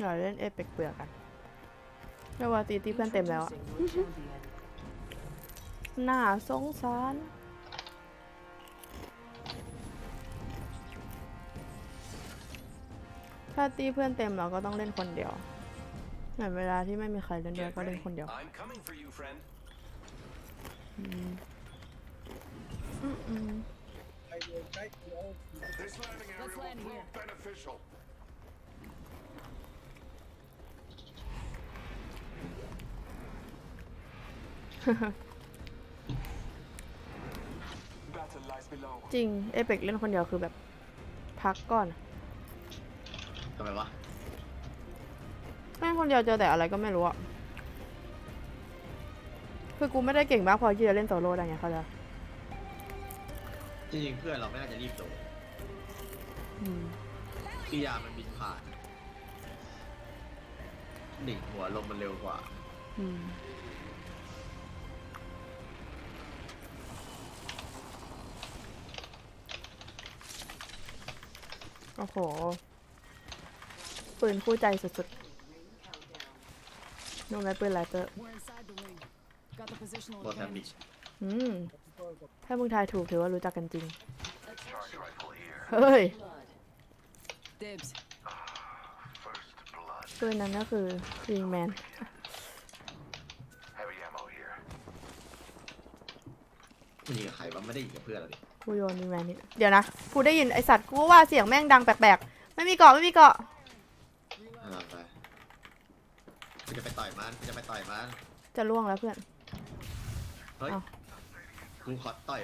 เดี๋ยวเล่นเอเปกเปลือกกันเรียกว่าตีตีเพื่อนเต็มแล้วอะ Introducing your champion. น่าสงสารถ้าตีเพื่อนเต็มเราก็ต้องเล่นคนเดียวเหมือนเวลาที่ไม่มีใครเล่นด้วย Get ก็เล่น ready. คนเดียว I'm coming for you, friend. อืมอืมอืม This landing area will prove beneficial. จริง เอเปกเล่นคนเดียวคือแบบ พักก่อนทำไมวะเล่นคนเดียวเจอแต่อะไรก็ไม่รู้อะคือกูไม่ได้เก่งมากพอที่จะเล่นโซโล่ได้ไงเขาใจจริงๆเพื่อนเราไม่น่าจะรีบโดดอืมคือยามันบินผ่านดิ่งหัวลมมันเร็วกว่า อืม โอ้โห ปืนคู่ใจสุดๆนุ่มไหมปืนไรเตอร์ We're inside the ring. Got the positional โดนแทมบิ advantage. อืม ถ้ามึงทายถูกถือว่ารู้จักกันจริง Charge rifle here. เฮ้ย Blood. Dibs. First blood. ปืนนั้นก็คือวิงแมน Heavy ammo here. มันยิงกับใครวะไม่ได้ยิงกับเพื่อนเราดิกูโยนวิงแมนนี่ เดี๋ยวนะ กูได้ยินไอสัตว์กูก็ว่าเสียงแม่งดังแปลกๆ ไม่มีเกาะไม่มีเกาะให้เราไปกูจะไปต่อยมันกูจะไปต่อยมันจะล่วงแล้วเพื่อน เฮ้ย เอ้ากูขอต่อย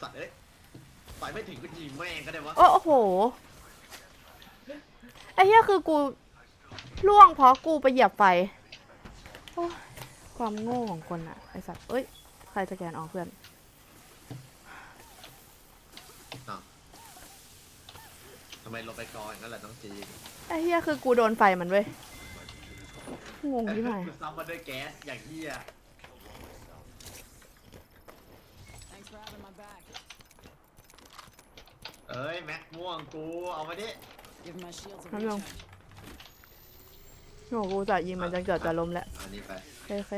สัตว์เอ้ย ต่อยไม่ถึงกูยิงแม่งก็ได้วะโอ้โห ไอ้เหี้ยคือกูล่วงเพราะกูไปเหยียบไฟโอ้ยความโง่ของคนอะไอสัตว์เอ้ย ใครสแกนออกเพื่อน ทำไมลงไปกองอย่างนั้นล่ะน้องจีนไอ้เหี้ยคือกูโดนไฟมันเว้ย งงที่ไหนกูซ้ำมาด้วยแก๊สอย่างเหี้ย Thanks for having my back. เอ้ยแม็กม่วงกูเอามาดิ Give my shields a Hang on. recharge. โอ้โหกูจะยิงมันจนเกือบจะล้มแล้วอันนี้ไป โอเคโอเค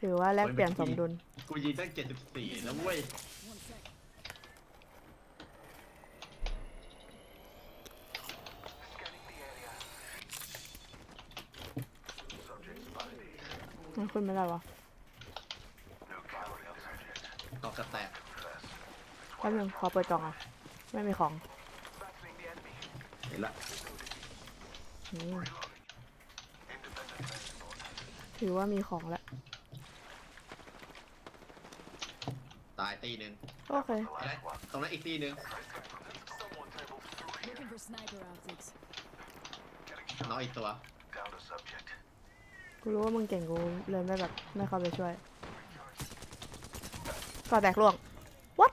ถือว่าแลกเปลี่ยนสมดุล กูยิงตั้ง74แล้วเว้ย One sec. Scanning the area. Subject spotted here. มันขึ้นไม่ได้วะ No calorie on subject. ตอกกระแตก Fast. แป๊บนึงขอเปิดกล่องอะ ไม่มีของ Battling the enemy. เห็นละอืม Independent transport. ถือว่ามีของแล้ว ตายตีหนึ่งโอเค The เห็นไหม last one. ตรงนั้นอีกตีหนึ่ง Someone table through here. Looking for sniper optics. Getting น้อง shot. อีกตัว Down to subject. กูรู้ว่ามึงเก่งกูเลยไม่แบบไม่เข้าไปช่วยก่อแตกล่วง what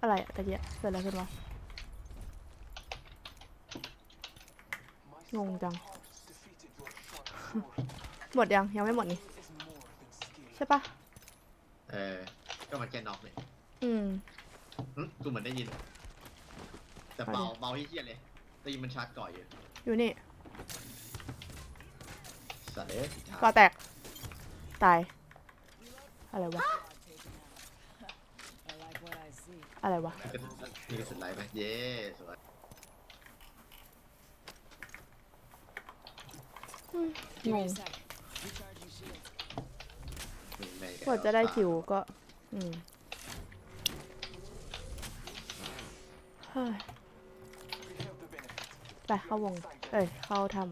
อะไรอะตะเกียะเกิดอะไรขึ้นวะงงจัง หมดยัง ยังไม่หมดนี่ ใช่ปะเออ ก็มันแค่น็อกเนี่ยอืม หึกูเหมือนได้ยิน แต่เอาเบาดิเบาเฮี้ยๆเลยได้ยินมันชาร์จก่อยอยู่อยู่นี่สัตว์เอ้ยผิดทางก่อแตก ตาย อะไรวะ I like what I see. อะไรวะ นี่ก็นี่ก็สุดไลฟ์ไหมเย้สวยง Give me ง a sec. Recharging shields. หนึ่งในกว่าจะได้คิวก็ อืมเฮ้ย ไปเข้าวง เอ้ย เข้าทำ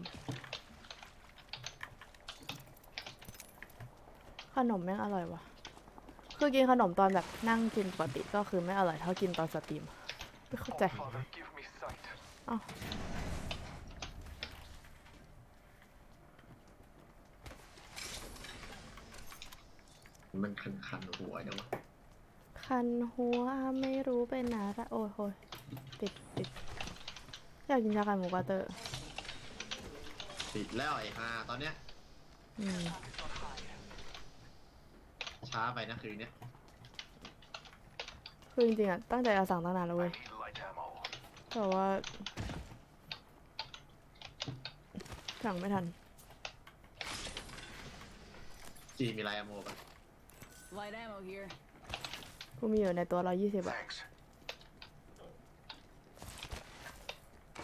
ขนมแม่งอร่อยวะคือกินขนมตอนแบบนั่งกินปกติก็คือไม่อร่อยเท่ากินตอนสตรีม ไม่เข้าใจ Father, give me sight. มันคันคันๆหัวจังวะคันหัวไม่รู้เป็นอะไรโอ้ยโอยติดติด อยากกินชาไข่หมูกระเตอร์ติดแล้วไอ้ฮาตอนเนี้ยอืมช้าไปนะคืนเนี้ยคือจริงๆอะตั้งใจจะสั่งตั้งนานแล้ว I เว้ย need light ammo. แต่ว่าสั่งไม่ทันจีมีไลายอะโมปะ Light ammo here. กูมีอยู่ในตัวร้อยยี่สิบอะ Thanks.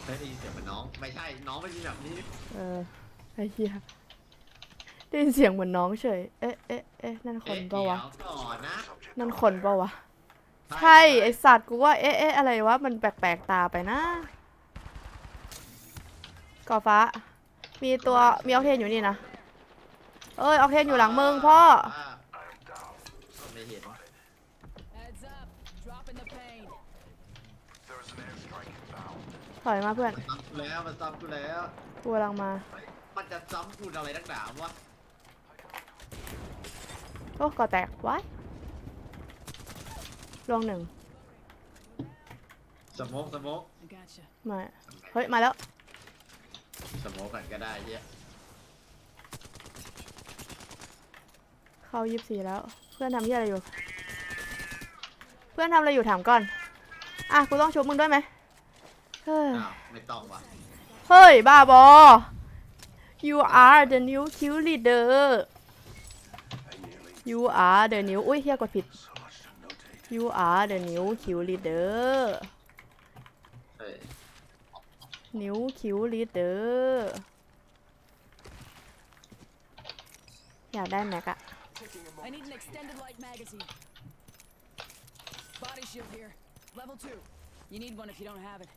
เฮ้ยได้ยินเสียงเหมือนน้อง ไม่ใช่ น้องไม่มีแบบนี้เออไอ้เหี้ยได้ยินเสียงเหมือนน้องเฉย เอ๊ะเอ๊ะเอ๊ะนั่นคนเอ๊ะปะวะเดี๋ยวก่อนนะ Subject นั่น over คน there. ปะวะ ใช่ ไอสัตว์กูว่า เอ๊ะเอ๊ะอะไรวะ มันแปลกๆตาไปนะก่อฟ้า มีตัว มีออกเทนอยู่นี่นะ เอ้ยออกเทนอยู่หลังมึงพ่อา I'm down. ไม่เห็น Heads up. Dropping the pain. There's an airstrike inbound. ถอยมาเพื่อนมันซ้ำกูแล้วมันซ้ำกูแล้วกูกำลังมามันจะซ้ำกูอะไรนักหนาวะโอ้ก่อแตกว้ายลวงหนึ่งสโมกสโมก I gotcha. มา เฮ้ย มาแล้ว สโมกกันก็ได้เฮียเข้ายี่สิบสี่แล้ว เพื่อนทำที่อะไรอยู่ เพื่อนทำอะไรอยู่ถามก่อน อะ กูต้องชุบมึงด้วยไหม เฮ้ยอ้าวไม่ต้องว่ะเฮ้ย บ้าบอ you are the new kill leader I nearly you are the new อุ้ยเฮียกดผิด so much to notate. you are the new kill leader เฮ้ย new kill leader อยากได้แม็กอะ Taking a I moment. need an extended light magazine. Body shield here. Level two. You need one if you don't have it.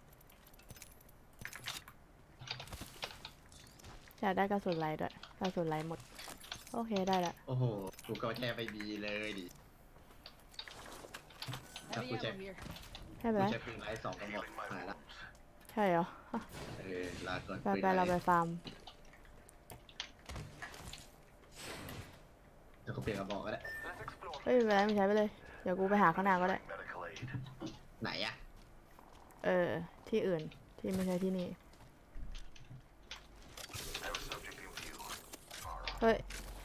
อยากได้กระสุนไรด้วยกระสุนไรหมด โอเคได้ละโอ้โห กูก็แค่ไปบีเลยดิ Heavy Double check. ammo here. ให้ไปกูแล้วใช้ปืนไร้สองกระบอก Healing my หายละ wounds. ใช่เหรอเออลาก่อนไปปืนไปเราไปไร้ฟาร์มเดี๋ยวกูเปลี่ยนกระบอกก็ได้ Let's explore. เฮ้ยไม่เป็นไรไม่ใช้ไปเลย เดี๋ยวกูไปหาข้างหน้าก็ได้ Medical aid. ไหนอะเออ ที่อื่นที่ไม่ใช่ที่นี่ There's subject in view. Far off. เฮ้ย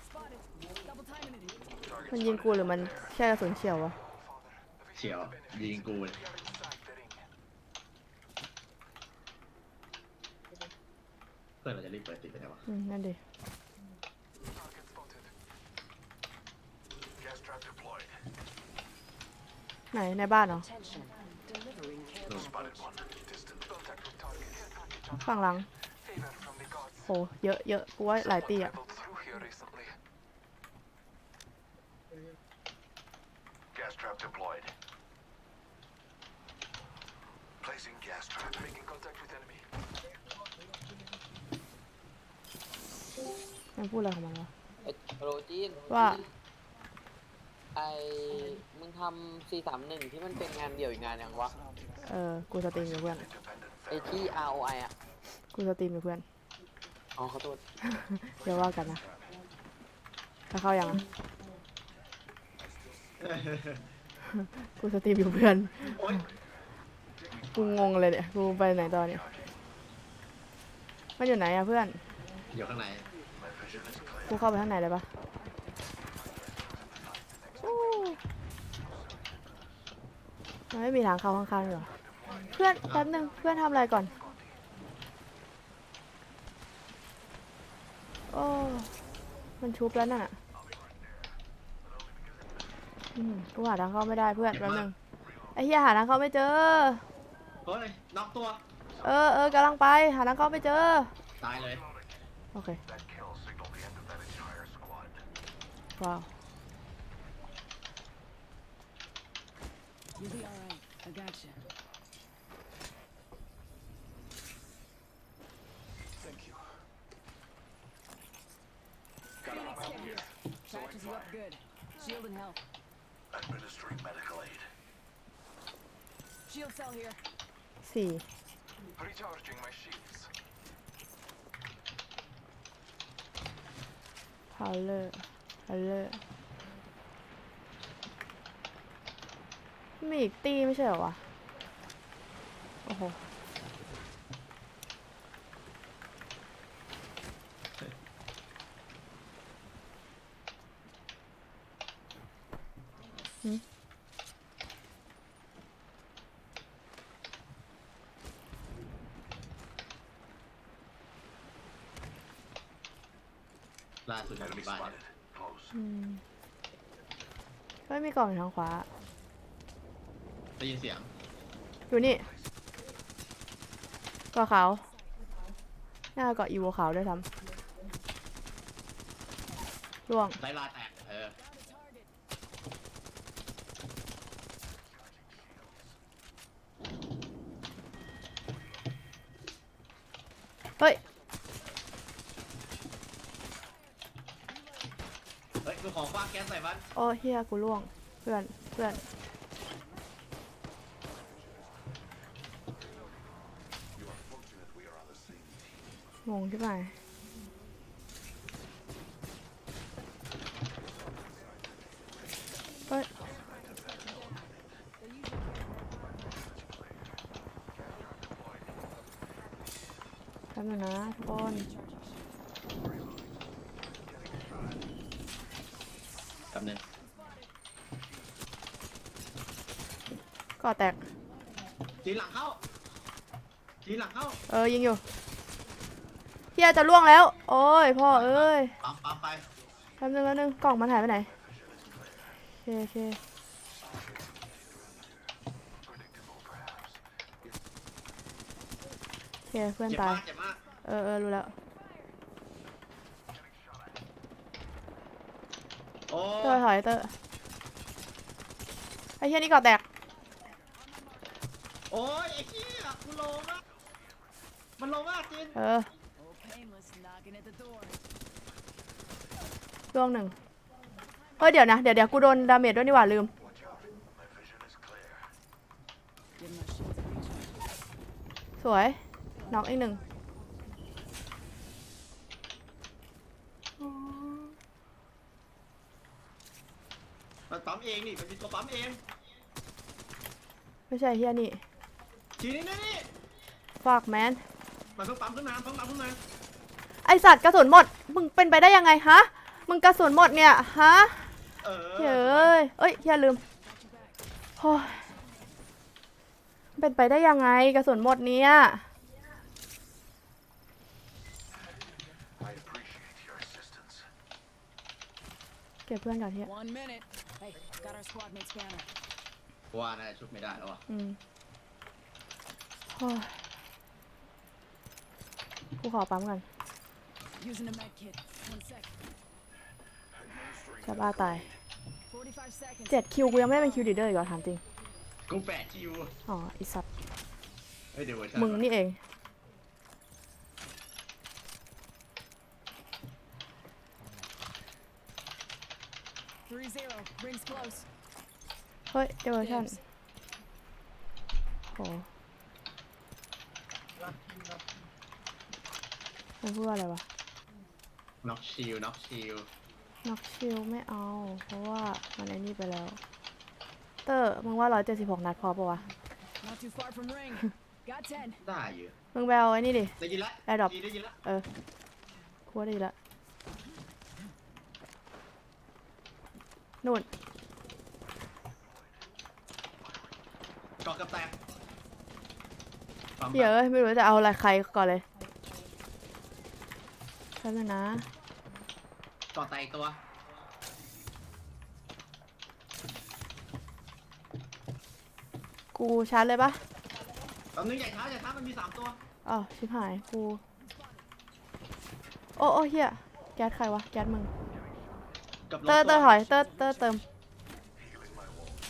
Spotted. Double timing it. Target มันยิงกูหรือมันแค่กระสุนเฉียววะ father. The เฉียวยิงกูเลย We are inside the ring. เพื่อนเราจะรีบเปิดติดไปไหนวะอืมนั่นดิ Target spotted. Gas trap deployed. ไหนในบ้านเหรอ Attention. Delivering care Spotted package. one. Distant contact with target. Care package on ฝั่งหลัง favor from the gods. โห เยอะเยอะกูว่าหลายตี Someone อะ มันพูดอะไรของมันวะไอ้โรจีนว่า ไอ้มึงทำ431ที่มันเป็นงานเดี่ยวอีกงานยังวะ เออ กูสตรีมอยู่เพื่อน Independent ไอ้ที่ ROI อะ กูสตรีมอยู่เพื่อน อ๋อขอโทษเดี๋ยวว่ากันนะ ถ้าเข้ายังอะ กูสตรีมอยู่เพื่อน โอ๊ย กูงงเลยเนี่ย กูไปไหนตอนเนี่ยมันอยู่ไหนอะเพื่อน อยู่ข้างใน My vision is clear. กูเข้าไปข้างในเลยปะอู้มันไม่มีทางเข้าข้างๆเลยเหรอ เพื่อนแป๊บนึง เพื่อนทำอะไรก่อน โอ้ มันชุบแล้วน่ะ อืมกูหาทางเข้าไม่ได้เพื่อนแป๊บนึงไอ้เหี้ยหาทางเข้าไม่เจอ เฮ้ยน็อกตัว เออเออกำลังไป หาทางเข้าไม่เจอ ตายเลยโอเค That kill signaled the end of that entire squad. ว้าว You'll be alright. I gotcha. Thank you. Phoenix kit here. Patches you up good. Shield and health. Administering medical aid. Shield cell here. สี่พาวเลอร์พาวเลอร์มีอีกตีไม่ใช่เหรอวะ โอ้โห ล่าสุดอยู่ Enemy ที่บ้าน spotted. Close. อืมเฮ้ยมีกล่องอยู่ทางขวา ได้ยินเสียงอยู่นี่เกาะขาวน่าจะเกาะอีโวขาวด้วยซ้ำล่วง ไล่ลาแตกเออเฮ้ย เฮ้ยกูของคว้างแก๊สใส่มันโอ้เฮียกูล่วง เพื่อน เพื่อน งงใช่ไหมเฮ้ยแป๊บนึงนะทุกคน แป๊ บนึงก่อแตก จีนหลังเข้าจีนหลังเข้าเออยิงอยู่เฮียจะล่วงแล้ว โอ้ยพ่อเอ้ยปั๊มปั๊มไปแป๊บนึงแป๊บนึงกล่องมันหายไปไหนโอเคโอเคโอเคเพื่อนเจ็บตายมากเจ็บมากเออเออรู้แล้ว โอ้เตอร์ถอยเตอร์ไอ้เฮียนี่ก่อแตกโอ้ยไอ้เหี้ยกูโลมากมันโลมากจีนเออ Oh, painless knocking at the door. ล่วงหนึ่งเฮ้ยเดี๋ยวนะ เดี๋ยวเดี๋ยวกูโดนดาเมจด้วยนี่หว่าลืม Watch out. My vision is clear. Give my shields a recharge. สวย น็อกอีกหนึ่ง มันปั๊มเองนี่มันมีตัวปั๊มเองไม่ใช่เฮียนี่จีนนี่นี่นี่ฝากแมนมันเพิ่งปั๊มขึ้นมาเพิ่งปั๊มขึ้นมาไอสัตว์กระสุนหมด มึงเป็นไปได้ยังไงฮะ มึงกระสุนหมดเนี่ยฮะเออเฮ้ยเอ้ยเฮียลืมโอ้ยเป็นไปได้ยังไงกระสุนหมดเนี่ย I appreciate your assistance. เก็บเพื่อนก่อนเฮีย One minute. Hey, got our squad mate scanner. ว่าน่าจะชุบไม่ได้แล้วอะอืมโอ้ยกูขอปั๊มก่อน Using a med kit. One sec. จะบ้าตาย 45 seconds. เจ็ดคิวกูยังไม่ได้เป็นคิวดีเดอร์อีกเหรอถามจริง กูแปดคิวอ๋อไอีสัตว์เฮ้ยเดี๋ยวเวอร์ชันมึงนี่เอง Three zero. Rings close. เฮ้ยเดเวอร์ชันโหมันพูดว่าอะไรวะน็อกชิลน็อกชิลน็อกชิลไม่เอา เพราะว่ามันไอ้นี่ไปแล้ว เตอร์มึงว่าร้อยเจ็ดสิบหกนัดพอปะวะ Not too far from ring. Got 10. ได้อยู่มึงไปเอาไอ้นี่ดิ ได้ยินละแอร์ดรอปจีนได้ยินละเออกูว่าดีละ นู่นกอกกับแตกปั๊มไปเดี๋ยวเอ้ยไม่รู้จะเอาอะไรใครก่อนเลยแป๊บนึงนะกอกแตกอีกตัวกูชาร์จเลยปะตอนนึงใหญ่เท้าใหญ่เท้ามันมีสามตัวอ้าวชิบหายกู โอ้โอ้เฮียแก๊สใครวะ แก๊สมึง กับรถเตอร์เตอร์ถอยเตอร์เตอร์เติม Healing my wounds.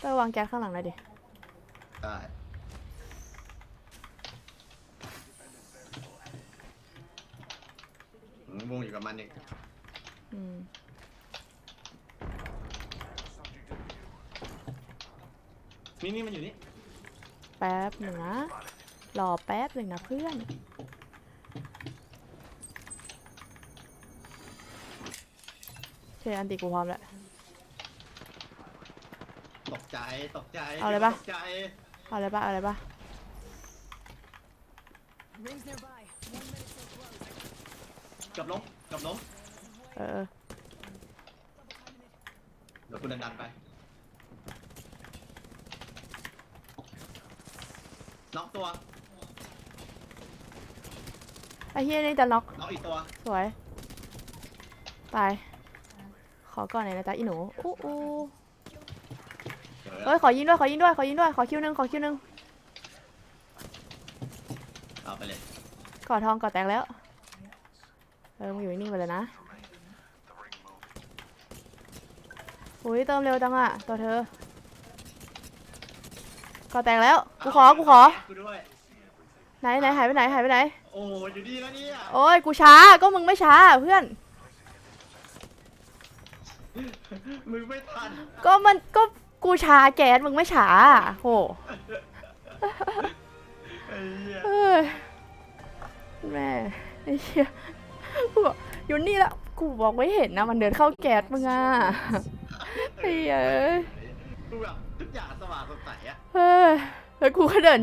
เตอร์วางแก๊สข้างหลังหน่อยดิ ได้อืมวงอยู่กับมันอีกอืม นี่นี่มันอยู่นี่ แป๊บหนึ่งนะ รอแป๊บหนึ่งนะเพื่อน โอ เคอันติกูพร้อมแล้ว ตกใจ ตกใจเอาเลยปะ ตกใจเอาเลยปะเอาเลยปะ Rings nearby. One minute till close. เกับล้มเกับล้มเออเออเดี๋ยวคุณดันๆไปน็อกตัวไอ้เฮียนี่จะน็อกเอาอีกตัวสวย ตาย ขอก่อนหน่อยนะจ๊ะอีหนูอู้อู้เดี๋ยวเฮ้ยขอยิงด้วยขอยิงด้วยขอยิงด้วยขอคิวหนึงขอคิวหนึงเอาไปเลยกอดทองกอดแตกแล้วเออมึงอยู่นิ่งๆไปเลยนะอุ้ยเติมเร็วจังอะตัวเธอกอดแตกแล้วกูขอกูขอกูด้วยไหนไหนหายไปไหนหายไปไหนโอ้ยอยู่ดีแล้วเนี่ยโอ้ยกูช้าก็มึงไม่ช้าเพื่อน มึงไม่ทัน ก็มันก็กูช้าแก๊สมึงไม่ช้าโหไอ้เหี้ยเอ้ยแม่ไอ้เหี้ยกูบอกอยู่นี่ละกูบอกไม่เห็นนะมันเดินเข้าแก๊สมึงอะไอ้เอ้ยกูแบบทุกอย่างสว่างสดใสอะ เฮ้ยแล้วกูก็เดิน